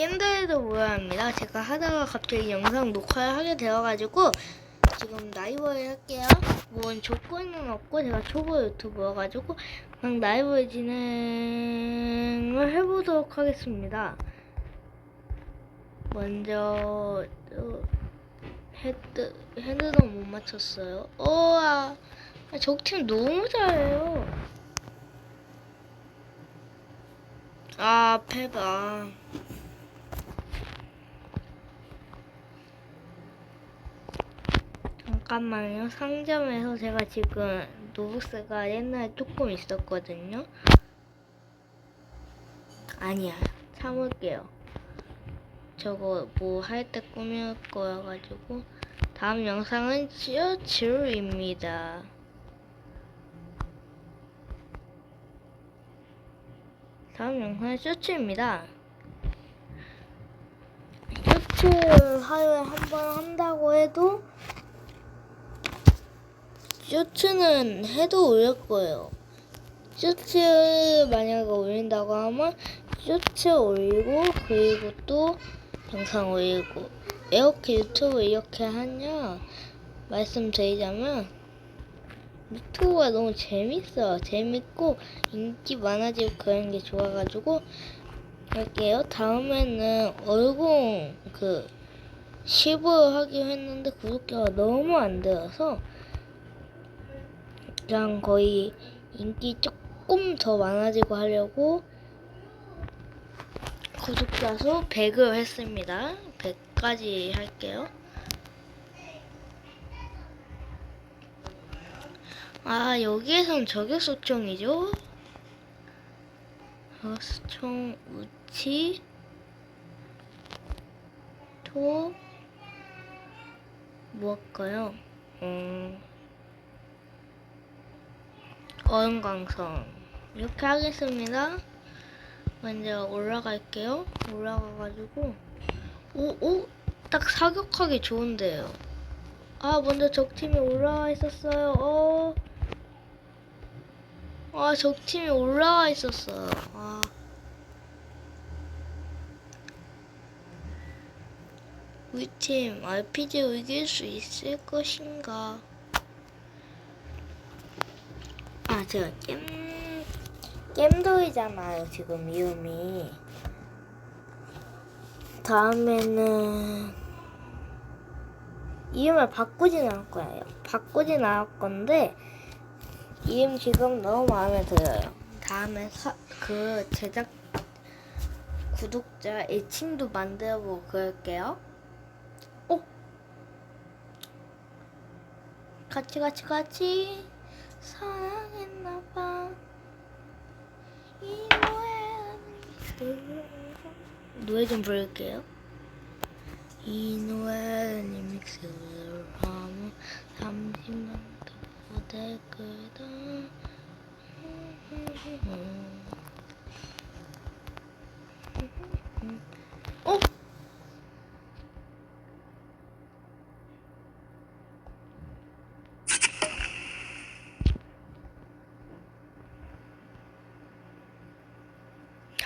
겜더에도 모여합니다. 제가 하다가 갑자기 영상 녹화를 하게 되어가지고 지금 라이브를 할게요. 뭔 조건은 없고 제가 초보 유튜버여가지고 그냥 라이브 진행을 해보도록 하겠습니다. 먼저 어, 헤드 헤드도 못 맞췄어요. 어아 적팀 너무 잘해요. 아 패봐. 잠깐만요. 상점에서 제가 지금 노브스가 옛날에 조금 있었거든요. 아니야. 참을게요. 저거 뭐 할 때 꾸밀 거여가지고 다음 영상은 찌어지루입니다. 다음 영상은 쇼츠입니다. 쇼츠 하루에 한 번 한다고 해도 쇼츠는 해도 올릴 거예요. 쇼츠 만약에 올린다고 하면 쇼츠 올리고 그리고 또 영상 올리고 왜 이렇게 유튜브 이렇게 하냐 말씀드리자면 유튜브가 너무 재밌어요. 재밌고 인기 많아지고 그런 게 좋아가지고 할게요. 다음에는 얼공 그 10을 하기로 했는데 구독자가 너무 안 들어서 그냥 거의 인기 조금 더 많아지고 하려고 구독자 수 100을 했습니다. 100까지 할게요. 아, 여기에선 저격소총이죠? 저격소총 우치 토 무엇일까요? 음, 어음광선 이렇게 하겠습니다. 먼저 올라갈게요. 올라가가지고 오오 딱 사격하기 좋은데요. 아 먼저 적팀이 올라와 있었어요. 어. 아 적팀이 올라와 있었어요. 아. 우리 팀 RPG 이길 수 있을 것인가? 아 제가 게임. 겜돌이잖아요 지금 이름이. 다음에는 이름을 바꾸진 않을 거예요. 바꾸진 않을 건데 이름 지금 너무 마음에 들어요. 다음에 사, 그 제작 구독자 애칭도 만들어보고 그럴게요. 오 같이 같이 같이 사랑했나봐 이 노래 좀 부를게요. 이 노래는 리믹스를 하면 30년 더될 거다. 어?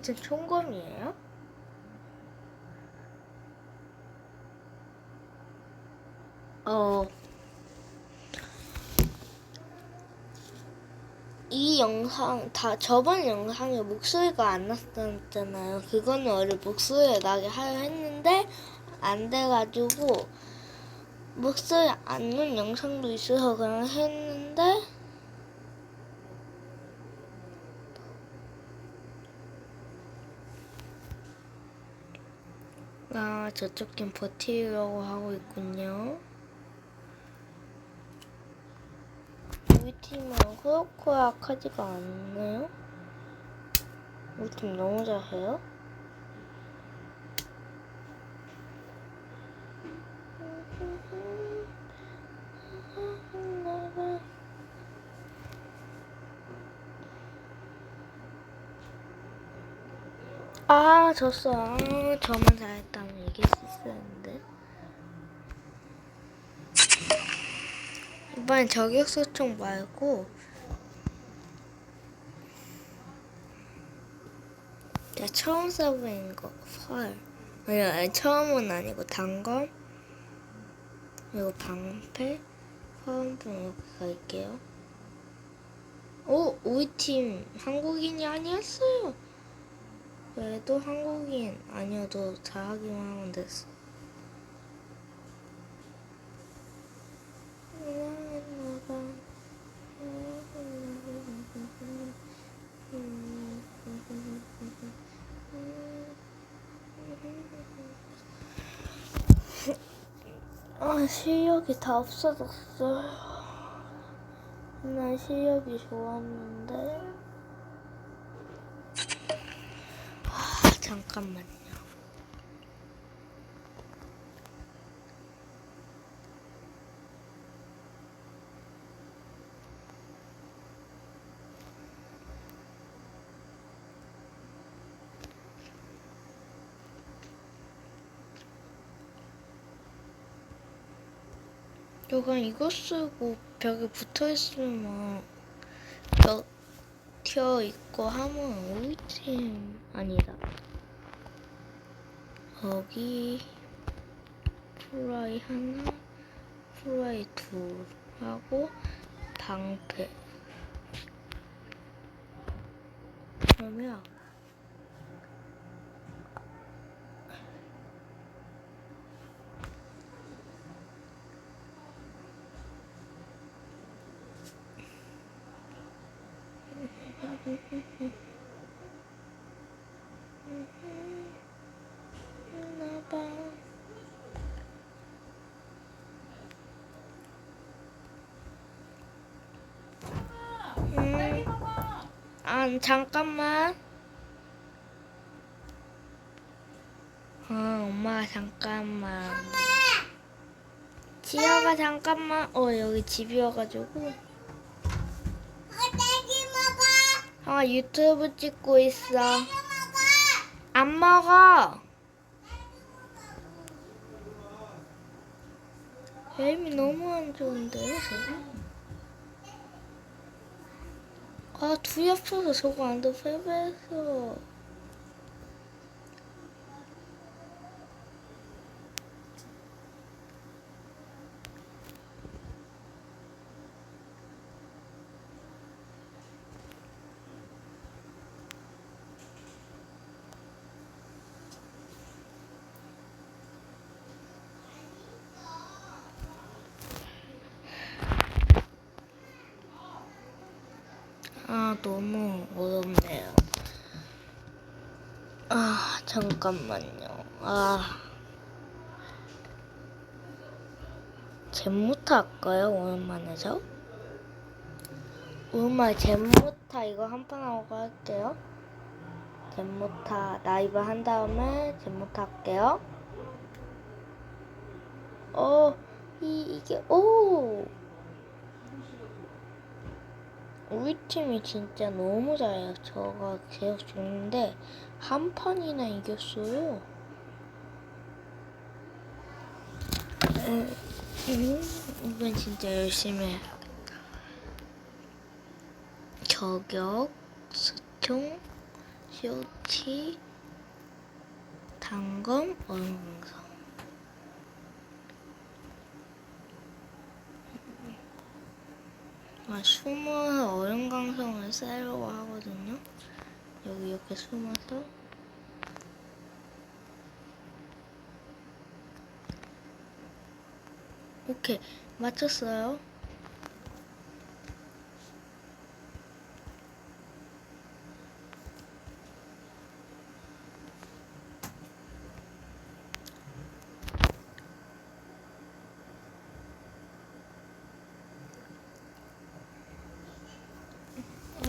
아. 우이전 총검이에요? 어. 이 영상 다 저번 영상에 목소리가 안 났었잖아요. 그거는 원래 목소리가 나게 하려 했는데 안 돼가지고 목소리 안 넣은 영상도 있어서 그냥 했는데 저쪽 팀 버티려고 하고 있군요. 우리 팀은 그렇고 약하지가 않네요. 우리 팀 너무 잘해요. 아 졌어 아, 저만 잘했다니 있었는데. 이번엔 저격수총 말고 제가 처음 써보는 거 헐. 아니, 아니 처음은 아니고 단검 그리고 방패 화염병 이렇게 갈게요. 오 우리 팀 한국인이 아니었어요. 그래도 한국인 아니어도 잘하기만 하면 됐어. 아 실력이 다 없어졌어. 난 실력이 좋았는데. 아 잠깐만요. 여간 이거 쓰고 벽에 붙어 있으면 벽 튀어 있고 하면 팀 아니다. 여기 프라이 하나, 프라이 둘 하고 방패. 그러면 나봐. 음, 아 잠깐만. 아 엄마 잠깐만. 지효가 잠깐만. 어 여기 집이어가지고. 아 유튜브 찍고 있어. 안 먹어. 에임이 너무 안 좋은데요, 저거? 아, 둘이 합쳐서 저거 안 돼, 패배했어. 아, 너무 어렵네요. 아, 잠깐만요. 아. 잼무타 할까요? 오랜만에서? 오랜만에 잼무타 이거 한 판 하고 할게요. 잼무타 라이브 한 다음에 잼무타 할게요. 어, 이, 이게, 오! 우리 팀이 진짜 너무 잘해요. 저가 계속 죽는데 한 판이나 이겼어요. 음, 음, 이번 진짜 열심히 해. 저격, 수총, 쇼치, 단검, 얼음강성. 아, 숨어서 얼음 강성을 쐬려고 하거든요. 여기 이렇게 숨어서. 오케이, 맞췄어요.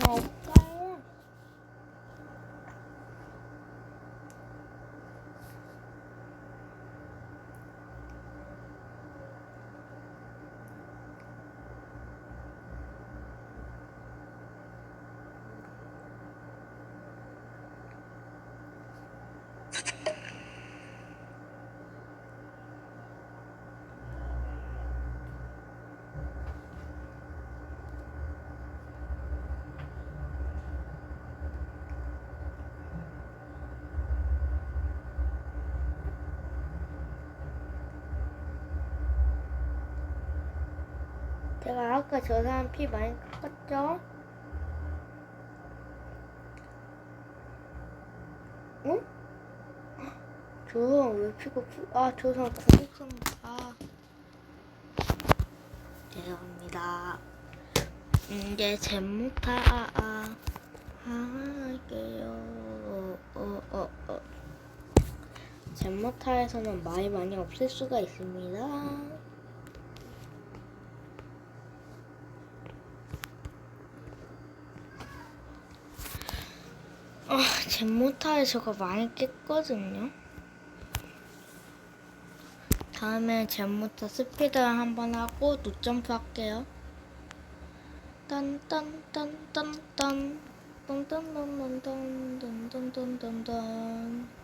哦。 제가 아까 저 사람 피 많이 깎았죠? 응? 저 사람 왜 피가 구... 아, 저 사람 구급상... 아... 죄송합니다. 이제 제목타 아, 아, 할게요. 어, 어, 어. 젠모타에서는 말이 많이 없을 수가 있습니다. 아, 젠모타에 저거 많이 깼거든요. 다음에 젠모타 스피드를 한번 하고 노점프 할게요. 딴딴딴딴딴 딴딴딴딴딴딴딴딴딴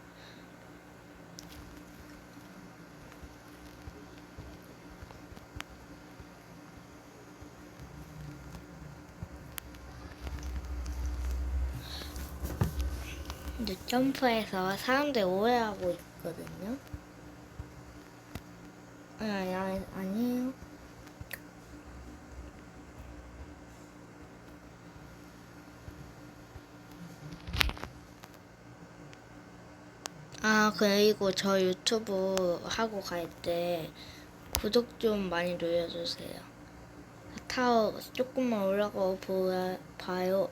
근데 점프해서 사람들 오해하고 있거든요. 아니, 아니, 아니, 아니에요. 아, 그리고 저 유튜브 하고 갈 때 구독 좀 많이 눌러주세요. 타워 조금만 올라가 보야, 봐요.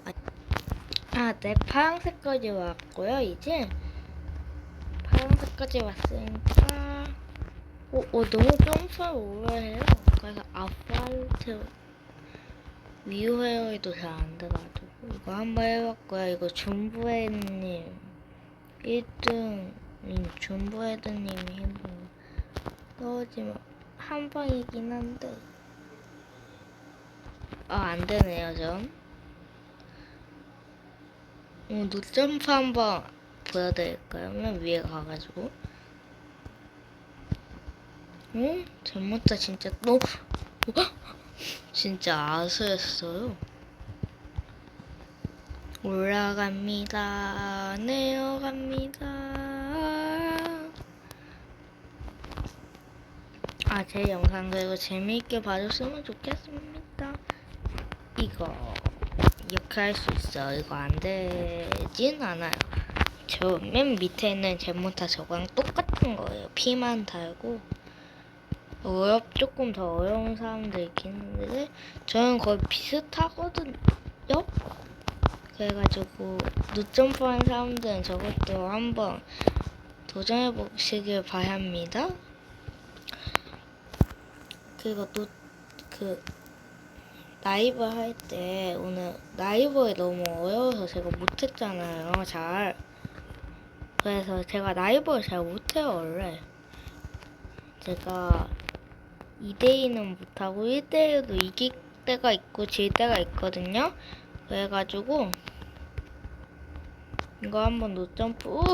아, 네, 파란색까지 왔고요, 이제. 파란색까지 왔으니까. 오, 오 너무 점프를 오래 해요. 그래서 아스팔트 위에도 잘 안 돼가지고. 이거 한번 해봤고요. 이거 준부애님 1등, 준부애드님이 해본 떨어지면 한 방이긴 한데. 아, 안 되네요, 전. 어, 노점프 한번 보여드릴까요? 맨 위에 가가지고. 어? 잘못다 진짜 너 진짜 아수였어요. 올라갑니다. 내려갑니다. 아, 제 영상 그리고 재미있게 봐줬으면 좋겠습니다. 이거 이렇게 할 수 있어. 이거 안 되진 않아요. 저 맨 밑에 있는 제모타 저거랑 똑같은 거예요. 피만 달고. 어렵 조금 더 어려운 사람도 있긴 한데 저는 거의 비슷하거든요. 그래가지고 노점프한 사람들은 저것도 한번 도전해 보시길 바랍니다. 그리고 또그 라이브 할 때 오늘 라이브에 너무 어려워서 제가 못했잖아요. 잘. 그래서 제가 라이브를 잘 못해요 원래. 제가 2대2는 못하고 1대1도 이길 때가 있고 질 때가 있거든요. 그래가지고 이거 한번 노점프 우!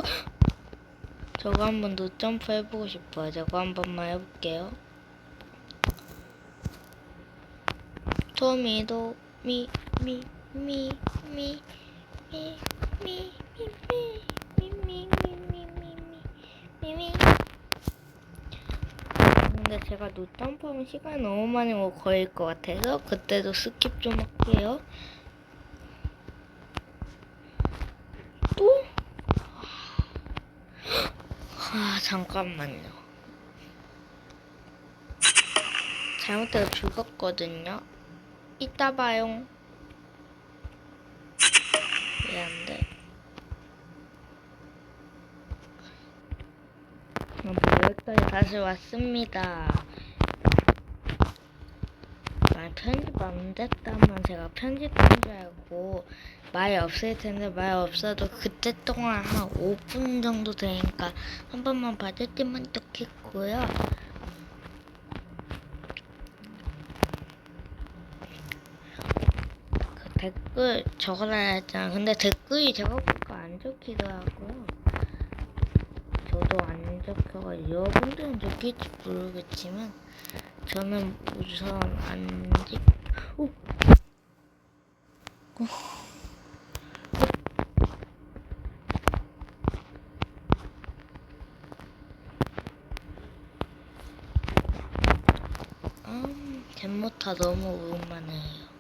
저거 한번 노점프 해보고 싶어요. 저거 한 번만 해볼게요. 토미도 미미 미 미 미 미미미미미미미미미 근데 제가 노점프하면 시간이 너무 많이 뭐 걸릴 것 같아서 그때도 스킵 좀 할게요. 또? 아 잠깐만요. 잘못해서 죽었거든요. 이따 봐요. 미안한데. 여기까지 다시 왔습니다. 아, 편집 안 됐다면 제가 편집한 줄 알고 말 없을 텐데 말 없어도 그때 동안 한 5분 정도 되니까 한 번만 봐줬으면 좋겠고요. 댓글 적어놔야 했잖아. 근데 댓글이 제가 보니까 안 적히더라고요. 저도 안 적혀가 여러분들은 적힐지 모르겠지만 저는 우선 안 적. 오. 어. 음, 잼모타 너무 오랜만에요.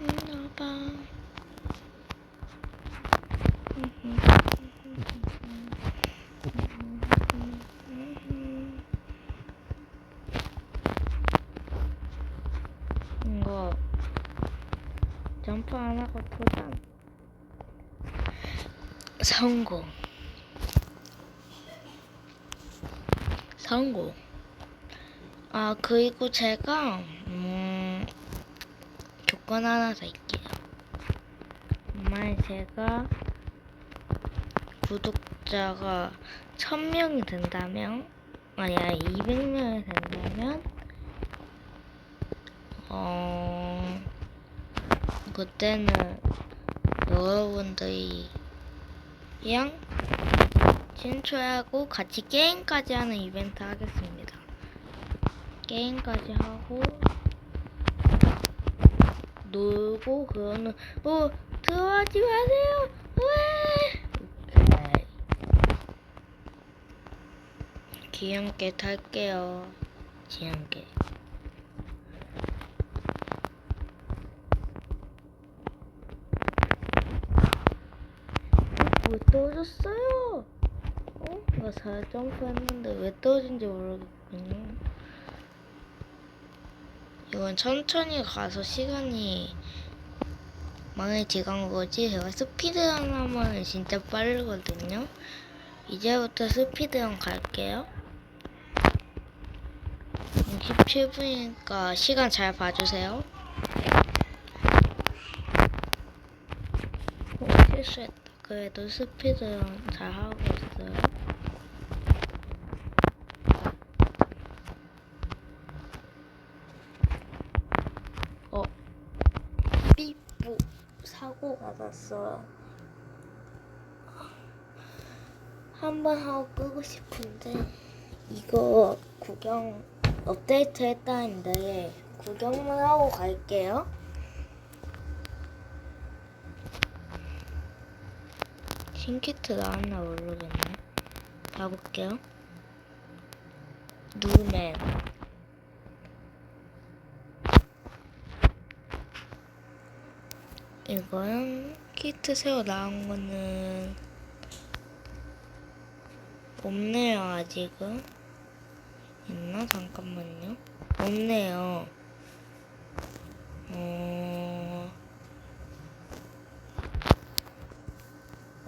나봐. 이거 점프 안 하고 도전. 성공. 성공. 아 그리고 제가 음 조건 하나 더 있게요. 정말 제가 구독자가 1000명이 된다면 아니야 200명이 된다면 어 그때는 여러분들이 양 친추하고 같이 게임까지 하는 이벤트 하겠습니다. 게임까지 하고 놀고 그러는 어 들어가지 마세요. 왜? 귀엽게 탈게요. 귀엽게. 왜 떨어졌어요? 어? 이거 잘 점프했는데 왜 떨어진지 모르겠군요. 이건 천천히 가서 시간이 많이 지간 거지. 제가 스피드런 하면 진짜 빠르거든요. 이제부터 스피드런 갈게요. 67분이니까 시간 잘 봐주세요. 어, 실수했다. 그래도 스피드런 잘 하고 있어요. 어, 삐뿌 사고가 났어요. 한번 하고 끄고 싶은데 이거 구경 업데이트 했다는데 구경만 하고 갈게요. 신키트 나왔나 모르겠네. 봐볼게요. 누맨. 이건 키트 새로 나온 거는 없네요 아직은. 있나 잠깐만요. 없네요. 어.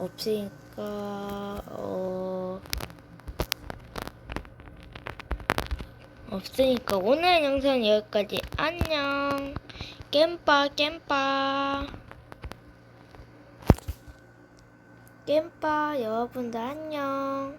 없으니까 어 없으니까 오늘 영상 여기까지. 안녕. 겜빠 겜빠. 겜빠 여러분들 안녕